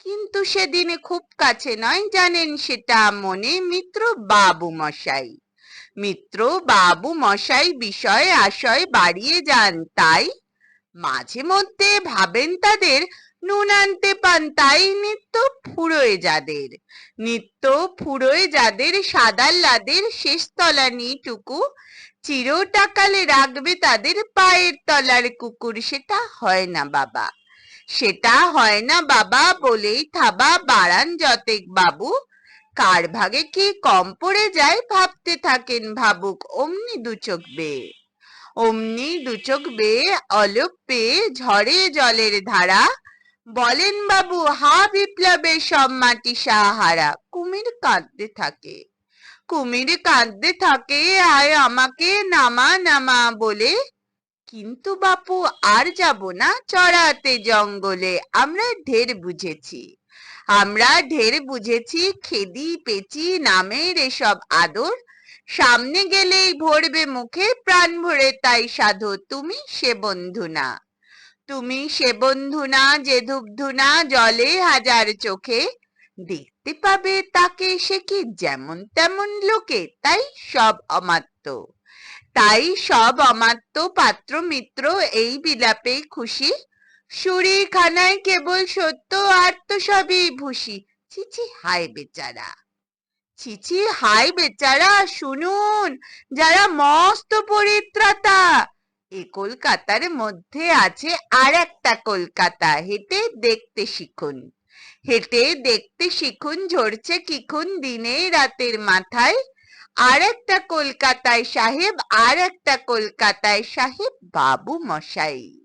কিন্তু সেদিনে খুব কাছে নয়, জানেন সেটা মনে মিত্র বাবু মশাই। মিত্র বাবু মশাই বিষয় আশয় বাড়িয়ে যান তাই মাঝে মধ্যে ভাবেন তাদের, নুন আনতে পান তাই নিত্য ফুরোয় যাদের। নিত্য ফুরোয় যাদের সাদা লাদের শেষ তলা নিটুকু, চিরটাকালে রাখবে তাদের পায়ের তলার কুকুর, সেটা হয় না বাবা। সেটা হয় না বাবা বলেই থাবা বাড়ান যতেক বাবু। কার ভাগে কি কম পড়ে যায় ভাবতে থাকেন ভাবুক, অমনি দুচোখ বেয়ে। অমনি দুচোখ বেয়ে অলোক পেয়ে ঝরে জলের ধারা। বলেন বাবু, হা বিপ্লবের সব মাটি সাহারা। কুমির কাঁদতে থাকে। কুমির কাঁদতে থাকে, আয় আমাকে নামা নামা বলে। কিন্তু বাপু, আর যাব না। চড়াতে জঙ্গলে আমরা ঢের বুঝেছি। আমরা ঢের বুঝেছি খেদি, পেচি, নামের এসব আদর। সামনে গেলেই ভরবে মুখে প্রাণ ভরে, তাই সাধু, তুমি সে বন্ধু না। তুমি সে বন্ধু না যে ধূপধুনা জলে হাজার চোখে। দেখতে পাবে তাকে সে কি যেমন তেমন লোকে, তাই সব অমাত্য। তাই সব অমাত্য পাত্র মিত্র এই বিলাপে খুশি। সুরি খানায় কেবল সত্য আর তো সবই ভুসি ছিছি হায় বেচারা। ছিছি হায় বেচারা, শুনুন, যারা মস্ত পরিত্রাতা। এ কলকাতার মধ্যে আছে আর একটা কলকাতা, হেঁটে দেখতে শিখুন। হেঁটে দেখতে শিখুন, ঝরছে কিখুন দিনে রাতের মাথায়। আর একটা কলকাতায় সাহেব আর একটা কলকাতায় সাহেব বাবু মশাই।